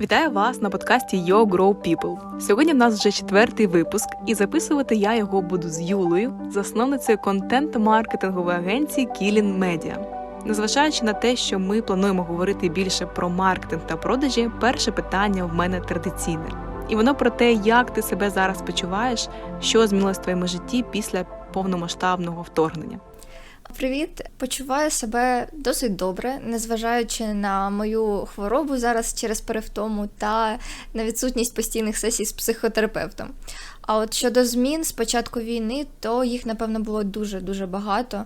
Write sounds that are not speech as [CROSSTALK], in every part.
Вітаю вас на подкасті Yo Grow People. Сьогодні в нас вже четвертий випуск, і записувати я його буду з Юлею, засновницею контент-маркетингової агенції Killing Media. Незважаючи на те, що ми плануємо говорити більше про маркетинг та продажі, перше питання в мене традиційне. І воно про те, як ти себе зараз почуваєш, що змінилось в твоєму житті після повномасштабного вторгнення. Привіт, почуваю себе досить добре, незважаючи на мою хворобу зараз через перевтому та на відсутність постійних сесій з психотерапевтом. А от щодо змін з початку війни, то їх напевно було дуже дуже багато.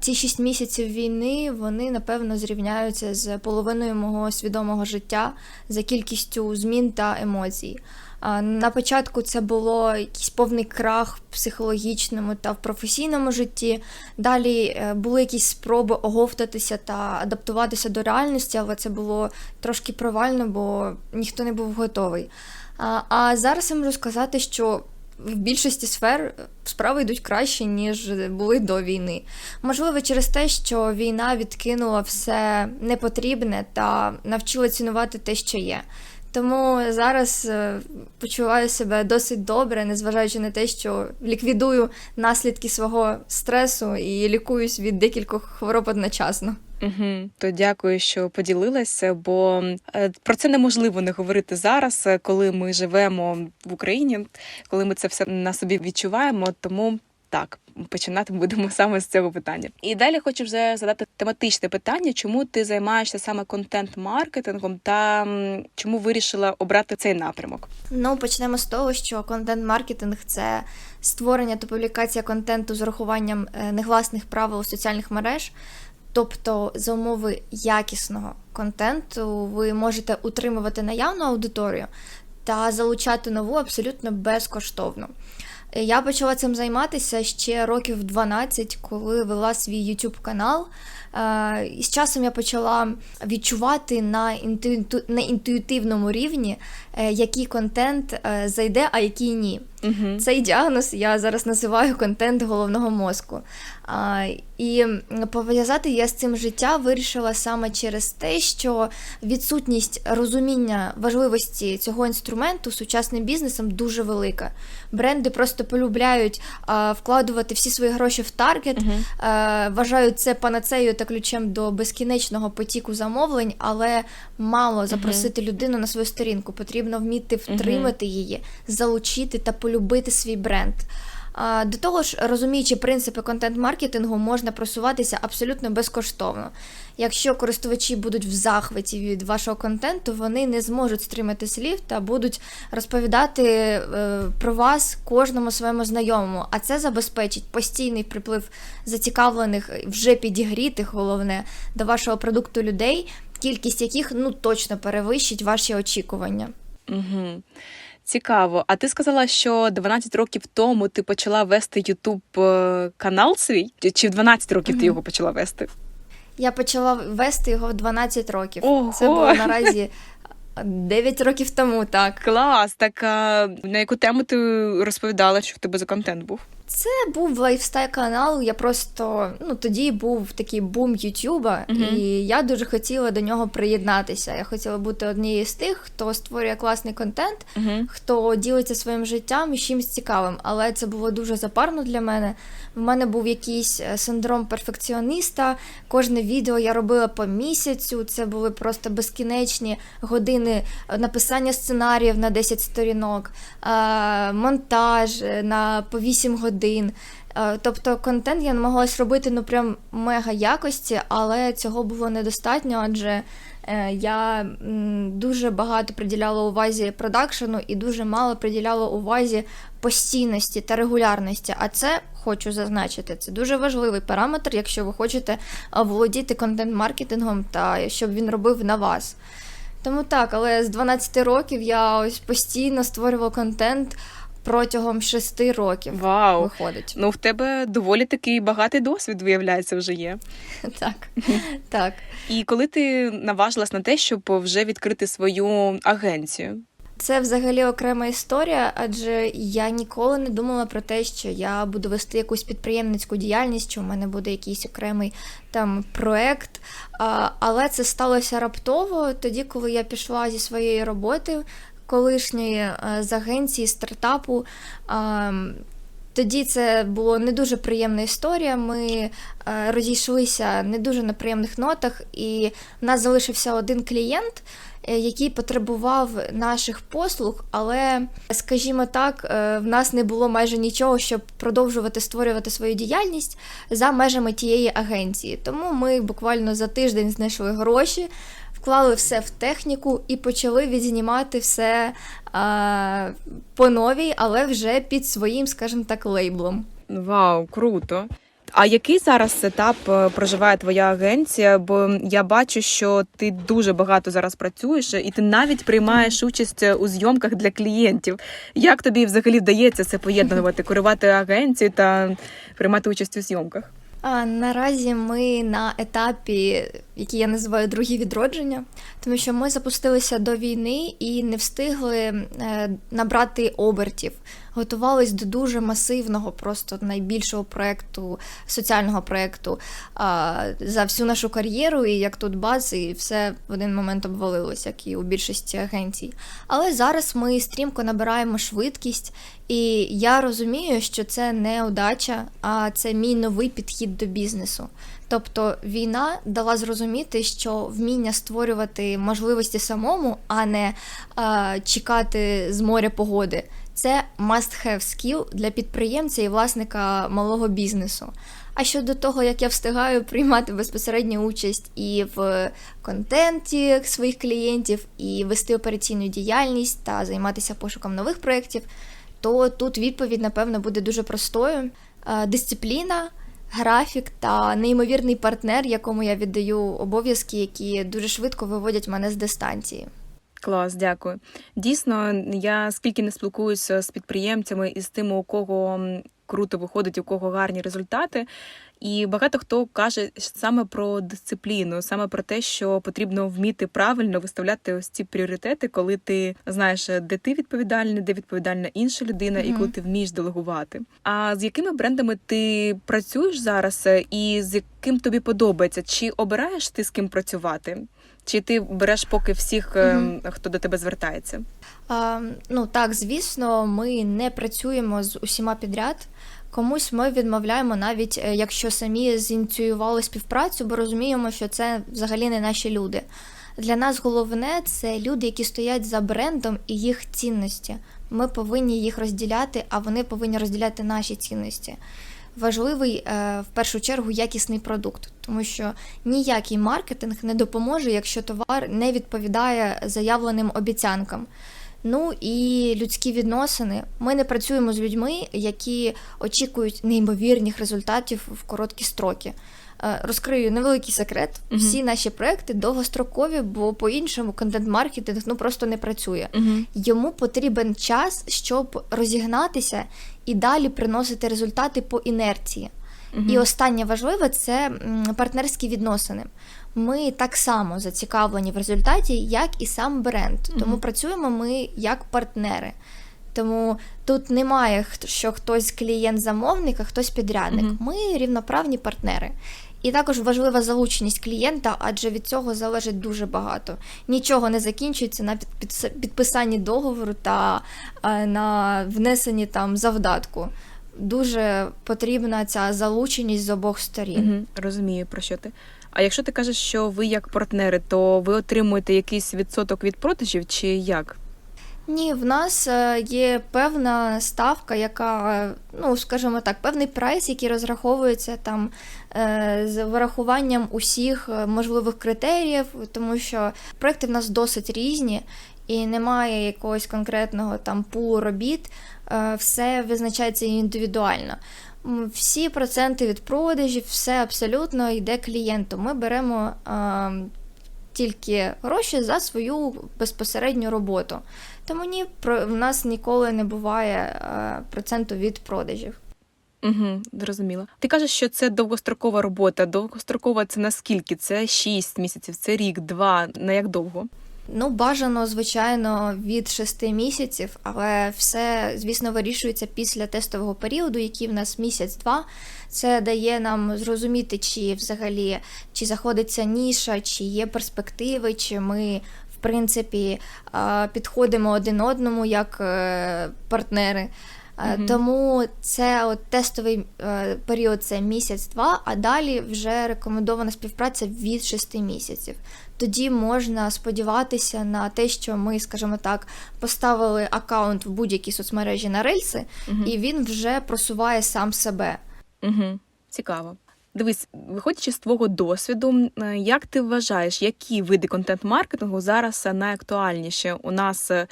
Ці шість місяців війни вони напевно зрівняються з половиною мого свідомого життя за кількістю змін та емоцій. На початку це було якийсь повний крах в психологічному та в професійному житті. Далі е, були якісь спроби оговтатися та адаптуватися до реальності, але це було трошки провально, бо ніхто не був готовий. А, а зараз я можу сказати, що в більшості сфер справи йдуть краще, ніж були до війни. Можливо, через те, що війна відкинула все непотрібне та навчила цінувати те, що є. Тому зараз е, почуваю себе досить добре, незважаючи на те, що ліквідую наслідки свого стресу і лікуюсь від декількох хвороб одночасно. Угу. То дякую, що поділилася, бо е, про це неможливо не говорити зараз, е, коли ми живемо в Україні, коли ми це все на собі відчуваємо. Тому так починати будемо [LAUGHS] саме з цього питання. І далі хочу вже задати тематичне питання, чому ти займаєшся саме контент-маркетингом та чому вирішила обрати цей напрямок? Ну, почнемо з того, що контент-маркетинг це створення та публікація контенту з урахуванням е, негласних правил соціальних мереж. Тобто, за умови якісного контенту ви можете утримувати наявну аудиторію та залучати нову абсолютно безкоштовно. Я почала цим займатися ще років 12, коли вела свій YouTube канал. Е, І з часом я почала відчувати на інтуїту... на інтуїтивному рівні, е, який контент е, зайде, а який ні. Угу. Цей діагноз я зараз називаю контент головного мозку. І пов'язати я з цим життя вирішила саме через те, що відсутність розуміння важливості цього інструменту сучасним бізнесом дуже велика. Бренди просто полюбляють вкладувати всі свої гроші в таргет, Угу. вважають це панацею та ключем до безкінечного потіку замовлень, але мало запросити людину на свою сторінку. Потрібно вміти втримати її, залучити та полюбити свій бренд. До того ж, розуміючи принципи контент-маркетингу, можна просуватися абсолютно безкоштовно. Якщо користувачі будуть в захваті від вашого контенту, вони не зможуть стримати слів та будуть розповідати е, про вас кожному своєму знайомому. А це забезпечить постійний приплив зацікавлених, вже підігрітих, головне, до вашого продукту людей, кількість яких ну точно перевищить ваші очікування. Угу. Цікаво. А ти сказала, що 12 років тому ти почала вести Ютуб канал свій? Чи в 12 років ти його почала вести? Я почала вести його в 12 років. Ого! Це було наразі 9 років тому, так. Клас! Так а на яку тему ти розповідала, що в тебе за контент був? Це був лайфстайл канал. Я просто ну тоді був такий бум Ютуба, Мгм. і я дуже хотіла до нього приєднатися. Я хотіла бути однією з тих, хто створює класний контент, Угу. хто ділиться своїм життям і чимось цікавим. Але це було дуже запарно для мене. В мене був якийсь е, синдром перфекціоніста. Кожне відео я робила по місяцю. Це були просто безкінечні години е, написання сценаріїв на 10 сторінок, е, монтаж на по 8 годин. Е, Тобто контент я намагалась робити ну прям мега якості, але цього було недостатньо, адже е, я дуже багато приділяла увазі продакшену і дуже мало приділяла увазі постійності та регулярності. А це хочу зазначити. Це дуже важливий параметр, якщо ви хочете е, володіти контент-маркетингом та щоб він робив на вас. Тому так, але з 12 років я ось постійно створювала контент протягом 6 років. Вау! Виходить. Ну, в тебе доволі такий багатий досвід, виявляється, вже є. [LAUGHS] Так, [LAUGHS] так. І коли ти наважилась на те, щоб вже відкрити свою агенцію? Це взагалі окрема історія, адже я ніколи не думала про те, що я буду вести якусь підприємницьку діяльність, що в мене буде якийсь окремий там проект. А, але це сталося раптово тоді, коли я пішла зі своєї роботи колишньої е, з агенції стартапу. Тоді це було не дуже приємна історія. Ми е, розійшлися не дуже на приємних нотах, і в нас залишився один клієнт, е, який потребував наших послуг, але, скажімо так, е, в нас не було майже нічого, щоб продовжувати створювати свою діяльність за межами тієї агенції. Тому ми буквально за тиждень знайшли гроші. Вклали все в техніку і почали відзнімати все а, по новій, але вже під своїм, скажімо так, лейблом. Вау, круто. А який зараз етап е, проживає твоя агенція? Бо я бачу, що ти дуже багато зараз працюєш, і ти навіть приймаєш участь у зйомках для клієнтів. Як тобі взагалі вдається це поєднувати, [LAUGHS] керувати агенцією та приймати участь у зйомках? А наразі ми на етапі, який я називаю другі відродження, тому що ми запустилися до війни і не встигли е, набрати обертів. Готувались до дуже масивного, просто найбільшого проекту, соціального проекту за всю нашу кар'єру, і як тут баз, і все в один момент обвалилося, як і у більшості агенцій. Але зараз ми стрімко набираємо швидкість, і я розумію, що це не удача, а це мій новий підхід до бізнесу. Тобто війна дала зрозуміти, що вміння створювати можливості самому, а не а, чекати з моря погоди. Це must-have skill для підприємця і власника малого бізнесу. А щодо того, як я встигаю приймати безпосередню участь і в контенті своїх клієнтів, і вести операційну діяльність та займатися пошуком нових проєктів, то тут відповідь, напевно, буде дуже простою: Е, дисципліна. Графік та неймовірний партнер, якому я віддаю обов'язки, які дуже швидко виводять мене з дистанції. Клас, дякую. Дійсно, я скільки не спілкуюся з підприємцями і з тими, у кого круто виходить, у кого гарні результати. І багато хто каже саме про дисципліну, саме про те, що потрібно вміти правильно виставляти ось ці пріоритети, коли ти знаєш, де ти відповідальний, де відповідальна інша людина, і коли ти вмієш делегувати. А з якими брендами ти працюєш зараз, і з яким тобі подобається? Чи обираєш ти з ким працювати? Чи ти береш поки всіх, е, хто до тебе звертається? А, ну так, звісно, ми не працюємо з усіма підряд. Комусь ми відмовляємо, навіть е, якщо самі зініціювали співпрацю, бо розуміємо, що це взагалі не наші люди. Для нас головне це люди, які стоять за брендом і їх цінності. Ми повинні їх розділяти, а вони повинні розділяти наші цінності. Важливий е, в першу чергу якісний продукт, тому що ніякий маркетинг не допоможе, якщо товар не відповідає заявленим обіцянкам. Ну і людські відносини. Ми не працюємо з людьми, які очікують неймовірних результатів в короткі строки. Е, Розкрию невеликий секрет. Мгм. Всі наші проекти довгострокові, бо по-іншому контент-маркетинг ну просто не працює. Угу. Йому потрібен час, щоб розігнатися і далі приносити результати по інерції. І останнє важливе це партнерські відносини. Ми так само зацікавлені в результаті, як і сам бренд. Тому Мгм. працюємо ми як партнери. Тому тут немає, що хтось клієнт-замовник, а хтось підрядник. Мгм. Ми рівноправні партнери. І також важлива залученість клієнта, адже від цього залежить дуже багато. Нічого не закінчується на під- підписанні договору та е, на внесенні там завдатку. Дуже потрібна ця залученість з обох сторін. Угу, розумію, про що ти. А якщо ти кажеш, що ви як партнери, то ви отримуєте якийсь відсоток від продажів, чи як? Ні, в нас е, є певна ставка, яка, е, ну скажімо так, певний прайс, який розраховується там е, з вирахуванням усіх можливих критеріїв, тому що проекти в нас досить різні. І немає якогось конкретного там пулу робіт, все визначається індивідуально. Всі проценти від продажів, все абсолютно йде клієнту. Ми беремо е, тільки гроші за свою безпосередню роботу. Тому ні, про- в нас ніколи не буває е, проценту від продажів. Угу, зрозуміло. Ти кажеш, що це довгострокова робота. Довгострокова це наскільки? Це 6 місяців, це рік, два. На як довго? Ну, бажано, звичайно, від 6 місяців, але все, звісно, вирішується після тестового періоду, який в нас місяць-два. Це дає нам зрозуміти, чи взагалі чи заходиться ніша, чи є перспективи, чи ми. В принципі, підходимо один одному як е, партнери. Мгм. Тому це от тестовий е, період це місяць-два, а далі вже рекомендована співпраця від 6 місяців. Тоді можна сподіватися на те, що ми, скажімо так, поставили аккаунт в будь-якій соцмережі на рельси, Мгм. і він вже просуває сам себе. Угу. Цікаво. Дивись, виходячи з твого досвіду, е, як ти вважаєш, які види контент-маркетингу зараз найактуальніші у нас, е,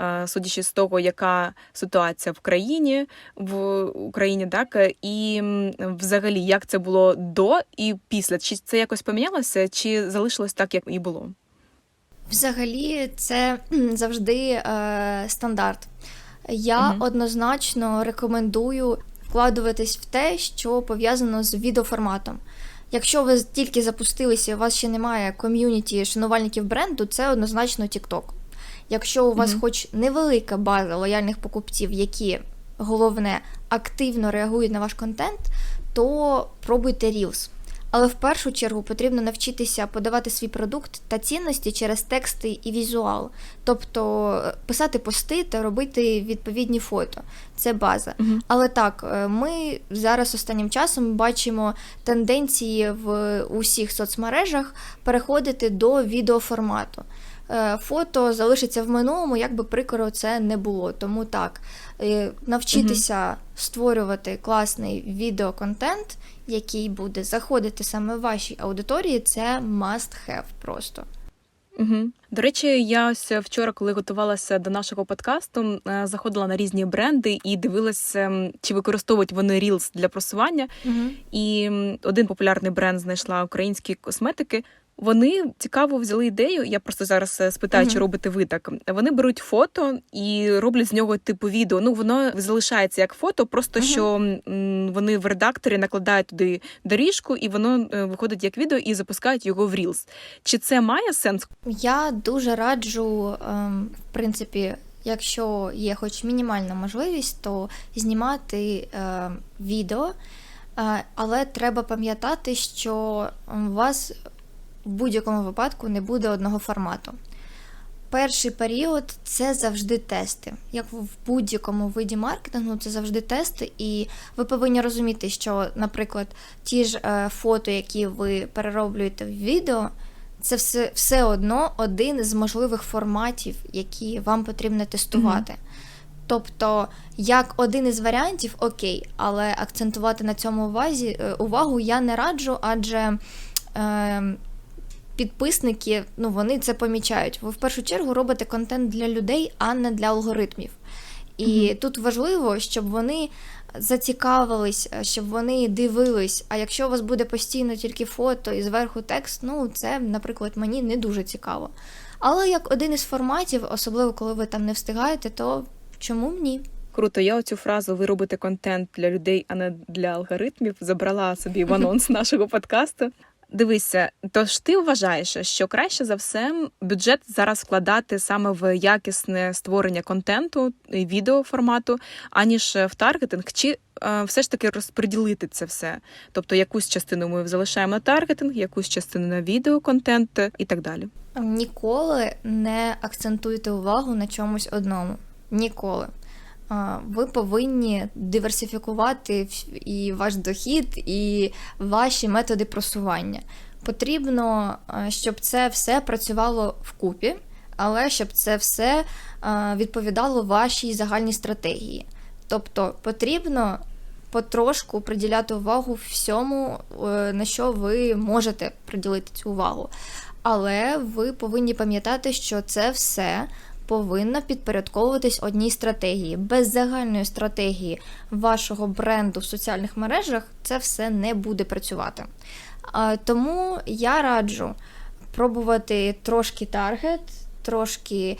е, судячи з того, яка ситуація в країні в Україні, так і взагалі як це було до і після? Чи це якось помінялося, чи залишилось так, як і було? Взагалі, це завжди е, стандарт. Я Мгм. однозначно рекомендую вкладуватись в те, що пов'язано з відеоформатом. Якщо ви тільки запустилися, і у вас ще немає ком'юніті шанувальників бренду, це однозначно TikTok. Якщо у вас Мгм. хоч невелика база лояльних покупців, які головне активно реагують на ваш контент, то пробуйте Reels. Але в першу чергу потрібно навчитися подавати свій продукт та цінності через тексти і візуал, тобто е, писати пости та робити відповідні фото. Це база. Угу. Але так, е, ми зараз останнім часом бачимо тенденції в усіх соцмережах переходити до відеоформату. Е, Фото залишиться в минулому, як би прикро це не було. Тому так, е, навчитися створювати класний відеоконтент, який буде заходити саме в вашій аудиторії, це must have просто. Угу. До речі, я ось вчора, коли готувалася до нашого подкасту, е, заходила на різні бренди і дивилася, чи використовують вони Reels для просування. І один популярний бренд знайшла українські косметики. Вони цікаво взяли ідею. Я просто зараз е, спитаю, чи робите ви так. Вони беруть фото і роблять з нього типу відео. Ну воно залишається як фото, просто що вони в редакторі накладають туди доріжку, і воно е, виходить як відео і запускають його в Reels. Чи це має сенс? Я дуже раджу, ем, в принципі, якщо є хоч мінімальна можливість, то знімати е, відео, е, але треба пам'ятати, що у вас в будь-якому випадку не буде одного формату. Перший період це завжди тести. Як в будь-якому виді маркетингу, це завжди тести, і ви повинні розуміти, що, наприклад, ті ж е, фото, які ви перероблюєте в відео, це все, все одно один з можливих форматів, які вам потрібно тестувати. Тобто, як один із варіантів, окей, але акцентувати на цьому увазі, е, увагу я не раджу, адже е, підписники ну, вони це помічають. Ви в першу чергу робите контент для людей, а не для алгоритмів. І Мгм. тут важливо, щоб вони зацікавились, щоб вони дивились. А якщо у вас буде постійно тільки фото і зверху текст, ну це, наприклад, мені не дуже цікаво. Але як один із форматів, особливо коли ви там не встигаєте, то чому б ні? Круто, я оцю фразу ви робите контент для людей, а не для алгоритмів. Забрала собі в анонс [LAUGHS] нашого подкасту. Дивися, тож ти вважаєш, що краще за все бюджет зараз вкладати саме в якісне створення контенту і відеоформату, аніж в таргетинг, чи е, все ж таки розподілити це все? Тобто якусь частину ми залишаємо на таргетинг, якусь частину на відеоконтент і так далі. Ніколи не акцентуйте увагу на чомусь одному. Ніколи. Ви повинні диверсифікувати і ваш дохід, і ваші методи просування. Потрібно, щоб це все працювало вкупі, але щоб це все відповідало вашій загальній стратегії. Тобто потрібно потрошку приділяти увагу всьому, е, на що ви можете приділити цю увагу. Але ви повинні пам'ятати, що це все повинно підпорядковуватись одній стратегії. Без загальної стратегії вашого бренду в соціальних мережах це все не буде працювати. Тому я раджу пробувати трошки таргет, трошки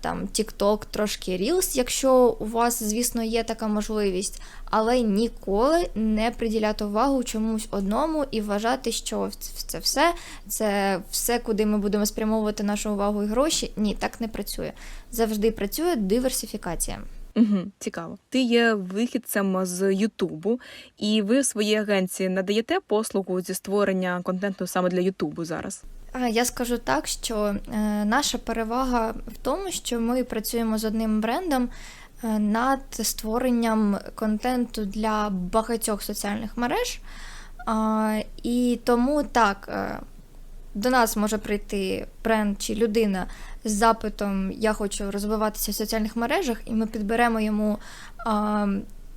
там TikTok, трошки Reels, якщо у вас, звісно, є така можливість, але ніколи не приділяти увагу чомусь одному і вважати, що це все, це все, куди ми будемо спрямовувати нашу увагу і гроші. Ні, так не працює. Завжди працює диверсифікація. Угу, цікаво. Ти є вихідцем з Ютубу, і ви в своїй агенції надаєте послугу зі створення контенту саме для Ютубу зараз. Я скажу так, що е, наша перевага в тому, що ми працюємо з одним брендом над створенням контенту для багатьох соціальних мереж. І тому так, е, до нас може прийти бренд чи людина з запитом Я хочу розвиватися в соціальних мережах, і ми підберемо йому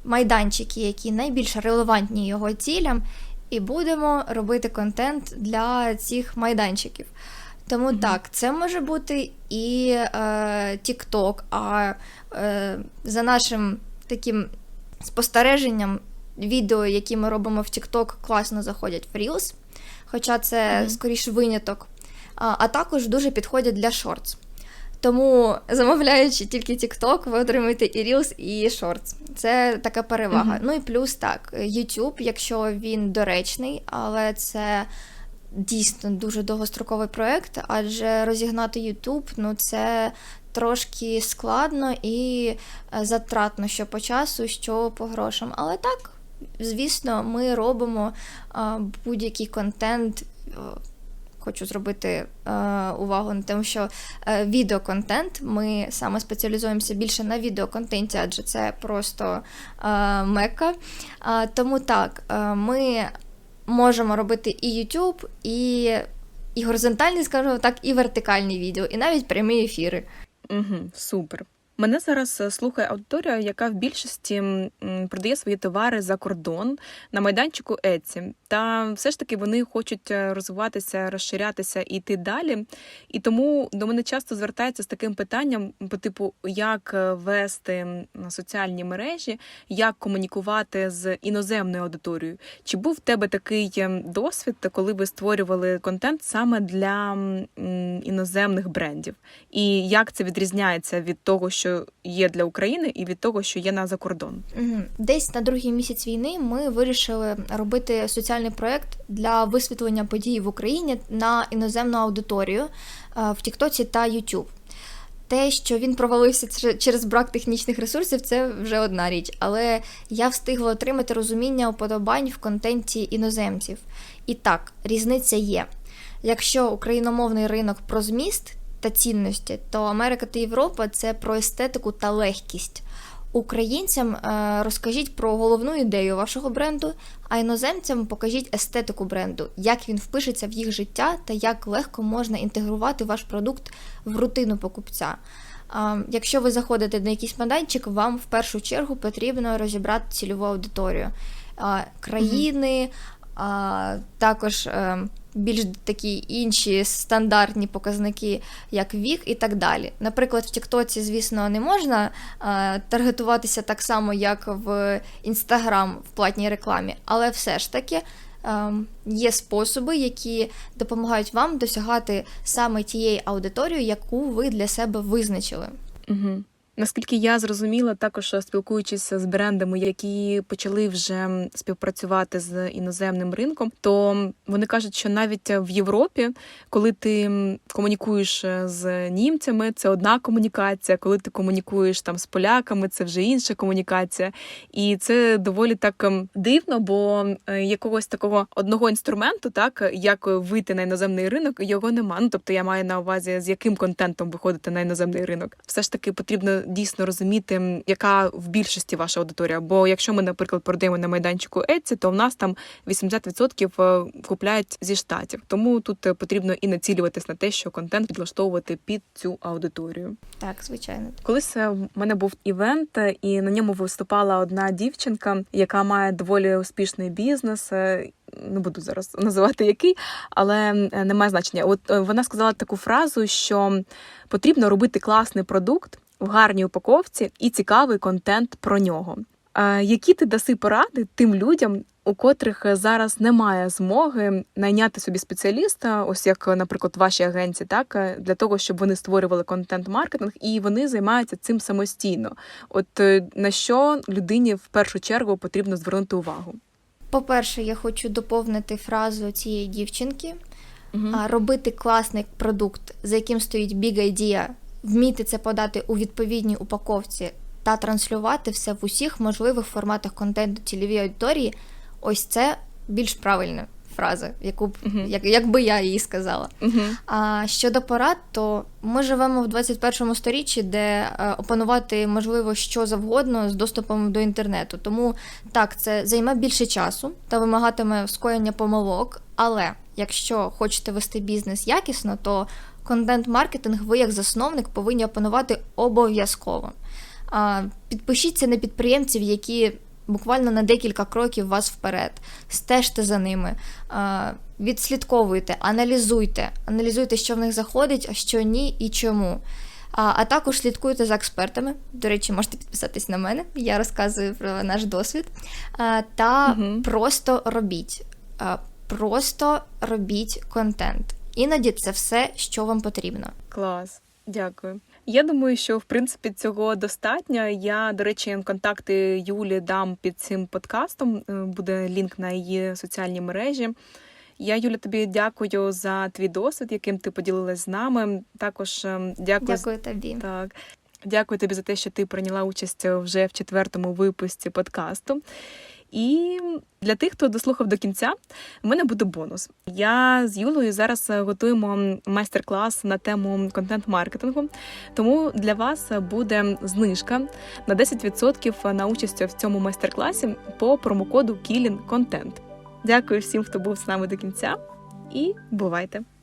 майданчики, які найбільш релевантні його цілям, і будемо робити контент для цих майданчиків. Тому Мгм. так, це може бути і е, TikTok, а е, за нашим таким спостереженням, відео, які ми робимо в TikTok, класно заходять в Reels, хоча це Мгм. скоріш виняток, а, а також дуже підходять для Shorts. Тому, замовляючи тільки TikTok, ви отримаєте і Reels, і Shorts. Це така перевага. Мгм. Ну і плюс так, YouTube, якщо він доречний, але це дійсно дуже довгостроковий проект, адже розігнати YouTube, ну це трошки складно і е, затратно що по часу, що по грошам. Але так, звісно, ми робимо а, будь-який контент. е, Хочу зробити е, увагу на тому, що е, відеоконтент ми саме спеціалізуємося більше на відеоконтенті, адже це просто е, мека. А, тому так, е, ми можемо робити і YouTube, і, і горизонтальні, скажімо так, і вертикальні відео, і навіть прямі ефіри. Угу, супер. Мене зараз е, слухає аудиторія, яка в більшості продає свої товари за кордон на майданчику Etsy. Та все ж таки вони хочуть е, розвиватися, розширятися і йти далі. І тому до мене часто звертаються з таким питанням: по типу, як е, вести м, соціальні мережі, як комунікувати з іноземною аудиторією. Чи був в тебе такий досвід, коли ви створювали контент саме для іноземних брендів? І як це відрізняється від того, що є для України, і від того, що є на закордон? Десь на другий місяць війни ми вирішили робити соціальний проєкт для висвітлення подій в Україні на іноземну аудиторію е, в Тіктоці та YouTube. Те, що він провалився через брак технічних ресурсів, це вже одна річ. Але я встигла отримати розуміння уподобань в контенті іноземців. І так, різниця є. Якщо україномовний ринок про зміст та цінності, то Америка та Європа це про естетику та легкість. Українцям е, розкажіть про головну ідею вашого бренду, а іноземцям покажіть естетику бренду, як він впишеться в їх життя та як легко можна інтегрувати ваш продукт в рутину покупця. Якщо ви заходите на якийсь майданчик, вам в першу чергу потрібно розібрати цільову аудиторію А, країни, також е, більш такі інші стандартні показники, як вік і так далі. Наприклад, в Тіктоці, звісно, не можна е, таргетуватися так само, як в Інстаграм в платній рекламі, але все ж таки. е, Є способи, які допомагають вам досягати саме тієї аудиторії, яку ви для себе визначили. Угу. Наскільки я зрозуміла, також е, спілкуючись з брендами, які почали вже співпрацювати з іноземним ринком, то вони кажуть, що навіть в Європі, коли ти комунікуєш е, з німцями, це одна комунікація. Коли ти комунікуєш там з поляками, це вже інша комунікація. І це доволі так дивно, бо е, якогось такого одного інструменту, так як вийти на іноземний ринок, його нема. Ну тобто я маю на увазі, з яким контентом виходити на іноземний ринок. Все ж таки потрібно дійсно розуміти, яка в більшості ваша аудиторія. Бо якщо ми, наприклад, продаємо на майданчику Etsy, то в нас там 80% е, купляють зі штатів. Тому тут е, потрібно і націлюватись на те, що контент підлаштовувати під цю аудиторію. Так, звичайно. Колись е, в мене був івент, і на ньому виступала одна дівчинка, яка має доволі успішний бізнес. Не буду зараз [LAUGHS] називати який, але немає значення. От вона сказала таку фразу, що потрібно робити класний продукт в гарній упаковці і цікавий контент про нього. Які ти даси поради тим людям, у котрих зараз немає змоги найняти собі спеціаліста, ось як, наприклад, ваші агенції, так для того, щоб вони створювали контент-маркетинг, і вони займаються цим самостійно. От е, на що людині в першу чергу потрібно звернути увагу? По-перше, я хочу доповнити фразу цієї дівчинки. А, робити класний продукт, за яким стоїть big idea, вміти це подати у відповідній упаковці та транслювати все в усіх можливих форматах контенту цільовій аудиторії, ось це більш правильна фраза, яку б Мгм. як, як би я її сказала. Мгм. А щодо порад, то ми живемо в 21 сторіччі, де е, опанувати можливо що завгодно з доступом до інтернету. Тому так, це займе більше часу та вимагатиме скоєння помилок. Але якщо хочете вести бізнес якісно, то контент-маркетинг ви як засновник повинні опанувати обов'язково. Підпишіться на підприємців, які буквально на декілька кроків вас вперед. Стежте за ними, відслідковуйте, аналізуйте, аналізуйте, що в них заходить, а що ні і чому. А, також слідкуйте за експертами. До речі, можете підписатись на мене, я розказую про наш досвід. Та Мгм. просто робіть. Просто робіть контент. Іноді це все, що вам потрібно. Клас, дякую. Я думаю, що в принципі цього достатньо. Я, до речі, контакти Юлі дам під цим подкастом. Е, Буде лінк на її соціальні мережі. Я, Юля, тобі дякую за твій досвід, яким ти поділилась з нами. Також ем, дякую, Дякую тобі. Так. Дякую тобі за те, що ти прийняла участь вже в четвертому випуску подкасту. І для тих, хто дослухав до кінця, в мене буде бонус. Я з Юлою зараз е, готуємо майстер-клас на тему контент-маркетингу. Тому для вас буде знижка на 10% на участь в цьому майстер-класі по промокоду Контент. Дякую всім, хто був з нами до кінця, і бувайте!